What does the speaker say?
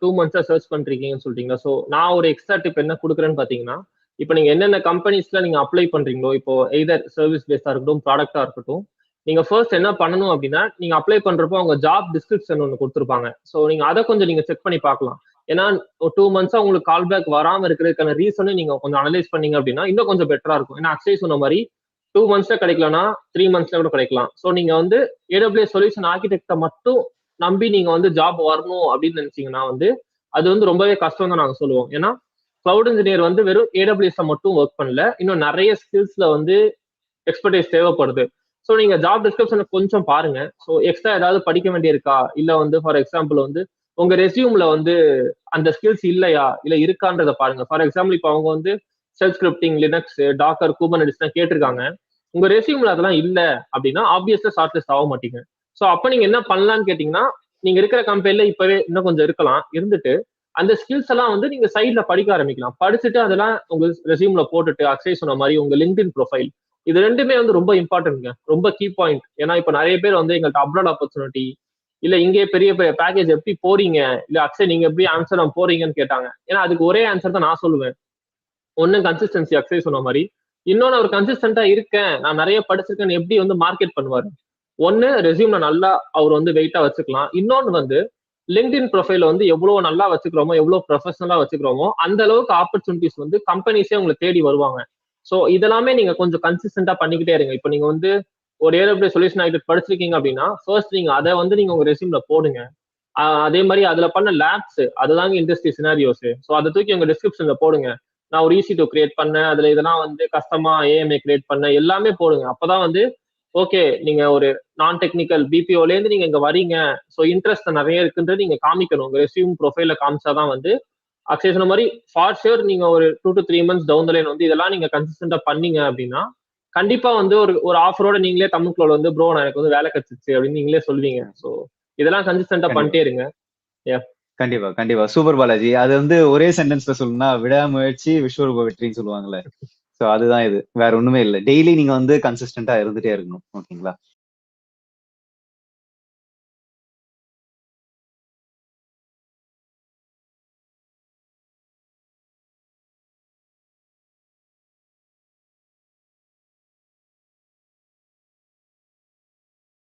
Two மந்த்ஸா search பண்றீங்கன்னு சொல்றீங்களா so நான் ஒரு எக்ஸ்ட்ரா டிப் என்ன கொடுக்குறேன்னு பாத்தீங்கன்னா இப்போ நீங்க என்னென்ன கம்பெனிஸ்ல நீங்க அப்ளை பண்றீங்களோ இப்போ எய்தர் சர்வீஸ் பேஸா இருக்கட்டும் ப்ராடக்டா இருக்கட்டும் நீங்க ஃபர்ஸ்ட் என்ன பண்ணணும் அப்படின்னா நீங்க அப்ளை பண்றப்போ அவங்க ஜாப் டிஸ்கிரிப்ஷன் ஒன்று கொடுத்துருப்பாங்க. ஸோ நீங்க அதை கொஞ்சம் நீங்க செக் பண்ணி பார்க்கலாம். ஏன்னா ஒரு டூ மந்த்ஸா உங்களுக்கு கால் பேக் வராம இருக்கிறதுக்கான ரீசனும் நீங்க கொஞ்சம் அனலைஸ் பண்ணீங்க அப்படின்னா இன்னும் கொஞ்சம் பெட்டரா இருக்கும். ஏன்னா அக்ஷய் சொன்ன மாதிரி டூ மந்த்ஸ்ல கிடைக்கலனா த்ரீ மந்த்ஸ்ல கூட கிடைக்கலாம். ஸோ நீங்க வந்து ஏடபிள்யூ சொல்யூஷன் ஆர்கிடெக்டை மட்டும் நம்பி நீங்க வந்து ஜாப் வரணும் அப்படின்னு நினைச்சீங்கன்னா வந்து அது வந்து ரொம்பவே கஷ்டம் தான் நாங்க சொல்லுவோம். ஏன்னா கிளவுட் இன்ஜினியர் வந்து வெறும் ஏடபிள்யூஎஸ் மட்டும் ஒர்க் பண்ணல இன்னும் நிறைய ஸ்கில்ஸ்ல வந்து எக்ஸ்பர்டைஸ் தேவைப்படுது. ஸோ நீங்க ஜாப் டிஸ்கிரிப்ஷனை கொஞ்சம் பாருங்க. ஸோ எக்ஸ்ட்ரா ஏதாவது படிக்க வேண்டியிருக்கா? இல்ல வந்து ஃபார் எக்ஸாம்பிள் வந்து உங்க ரெசியூம்ல வந்து அந்த ஸ்கில்ஸ் இல்லையா? இல்ல இருக்கான்றத பாருங்க. ஃபார் எக்ஸாம்பிள் இப்போ அவங்க வந்து shell scripting Linux Docker Kubernetes கேட்டிருக்காங்க. உங்க ரெசியூம்ல அதெல்லாம் இல்ல அப்படின்னா ஆப்வியஸா ஷார்ட் லிஸ்ட் ஆக மாட்டீங்க. ஸோ அப்ப நீங்க என்ன பண்ணலாம்னு கேட்டீங்கன்னா நீங்க இருக்கிற கம்பெனில இப்பவே இன்னும் கொஞ்சம் இருக்கலாம். இருந்துட்டு அந்த ஸ்கில்ஸ் எல்லாம் வந்து நீங்க சைட்ல படிக்க ஆரம்பிக்கலாம். படிச்சுட்டு அதெல்லாம் உங்க ரெசியூம்ல போட்டுட்டு அக்சைஸ் சொன்ன மாதிரி உங்க லிங்க்டின் ப்ரொஃபைல் இது ரெண்டுமே வந்து ரொம்ப இம்பார்ட்டன்ட்ங்க ரொம்ப கீ பாயிண்ட் ஏன்னா இப்ப நிறைய பேர் வந்து எங்கள்கிட்ட அப்ராட் ஆப்பர்ச்சுனிட்டி இல்ல இங்கே பெரிய பெரிய பேக்கேஜ் எப்படி போறீங்க? இல்ல அக்ஷய் நீங்க எப்படி ஆன்சர் போறீங்கன்னு கேட்டாங்க. ஏன்னா அதுக்கு ஒரே ஆன்சர் தான் நான் சொல்லுவேன். ஒன்னு கன்சிஸ்டன்சி அக்ஷய் சொன்ன மாதிரி. இன்னொன்னு அவர் கன்சிஸ்டன்டா இருக்கேன். நான் நிறைய படிச்சிருக்கேன்னு எப்படி வந்து மார்க்கெட் பண்ணுவாரு? ஒன்னு ரெசியூம்ல நல்லா அவர் வந்து வெயிட்டா வச்சுக்கலாம். இன்னொன்னு வந்து லிங்க்டின் ப்ரொஃபைல வந்து எவ்வளவு நல்லா வச்சுக்கிறோமோ எவ்வளவு ப்ரொஃபஷனலா வச்சுக்கிறோமோ அந்த அளவுக்கு ஆப்பர்ச்சுனிட்டிஸ் வந்து கம்பெனிஸே உங்களை தேடி வருவாங்க. ஸோ இதெல்லாமே நீங்க கொஞ்சம் கன்சிஸ்டண்டா பண்ணிக்கிட்டே இருங்க. இப்போ நீங்க வந்து ஒரு ஏரோப்ளே சொல்யூஷன் ஆகிட்டு படிச்சிருக்கீங்க அப்படின்னா ஃபர்ஸ்ட் நீங்க அதை வந்து நீங்க உங்க ரெசியூம்ல போடுங்க. அதே மாதிரி அதுல பண்ண லேப்ஸ் அதுதாங்க இண்டஸ்ட்ரி சினாரியோஸ் ஸோ அதை தூக்கி உங்க டிஸ்கிரிப்ஷன்ல போடுங்க. நான் ஒரு ஈசி டூ கிரியேட் பண்ணேன். அதுல இதெல்லாம் வந்து கஷ்டமா ஏஎம்ஏ கிரியேட் பண்ண எல்லாமே போடுங்க. அப்பதான் வந்து ஓகே நீங்க ஒரு நான் டெக்னிக்கல் பிபிஓல இருந்து நீங்க இங்க வரீங்க. ஸோ இன்ட்ரெஸ்ட் நிறைய இருக்குன்றது நீங்க காமிக்கணும். உங்க ரெசியூம் ப்ரொஃபைல காமிச்சாதான் வந்து அக்ஷய் சொன்ன மாதிரி ஃபார் ஷியூர் நீங்க ஒரு two to three months down line வந்து இதெல்லாம் நீங்க கன்சிஸ்டன்டா பண்ணீங்க அப்படின்னா கண்டிப்பா வந்து ஒரு ஒரு ஆஃபரோட நீங்களே தமிழ்குள்ள வந்து ப்ரோ எனக்கு வந்து வேலை கிடைச்சிச்சு அப்படின்னு நீங்களே சொல்லுவீங்க ஸோ இதெல்லாம் கன்சிஸ்டன்டா பண்ணிட்டே இருங்க. கண்டிப்பா கண்டிப்பா. சூப்பர் பாலாஜி. அது வந்து ஒரே சென்டென்ஸ்ல சொல்லணும்னா விடாமுயற்சி விஸ்வரூப வெற்றின்னு சொல்லுவாங்கல்ல. சோ அதுதான் இது. வேற ஒண்ணுமே இல்லை. டெய்லி நீங்க வந்து கன்சிஸ்டன்டா இருந்துட்டே இருக்கணும். ஓகேங்களா